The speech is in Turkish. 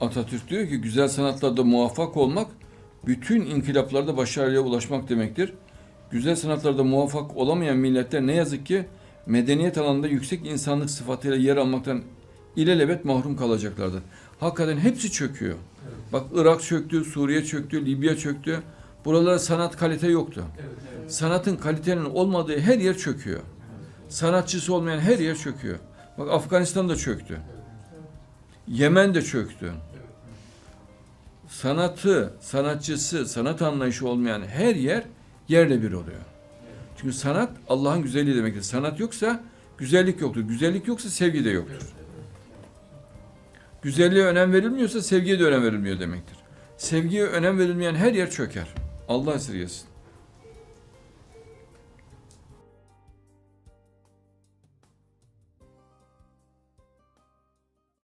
Atatürk diyor ki güzel sanatlarda muvaffak olmak bütün inkılaplarda başarıya ulaşmak demektir. Güzel sanatlarda muvaffak olamayan milletler ne yazık ki medeniyet alanında yüksek insanlık sıfatıyla yer almaktan ilelebet mahrum kalacaklardır. Hakikaten hepsi çöküyor. Bak Irak çöktü, Suriye çöktü, Libya çöktü. Buralara sanat kalite yoktu. Sanatın kalitenin olmadığı her yer çöküyor. Sanatçısı olmayan her yer çöküyor. Bak Afganistan da çöktü. Yemen de çöktü. Sanatı, sanatçısı, sanat anlayışı olmayan her yer yerle bir oluyor. Çünkü sanat Allah'ın güzelliği demektir. Sanat yoksa güzellik yoktur. Güzellik yoksa sevgi de yoktur. Güzelliğe önem verilmiyorsa sevgiye de önem verilmiyor demektir. Sevgiye önem verilmeyen her yer çöker. Allah esirgesin.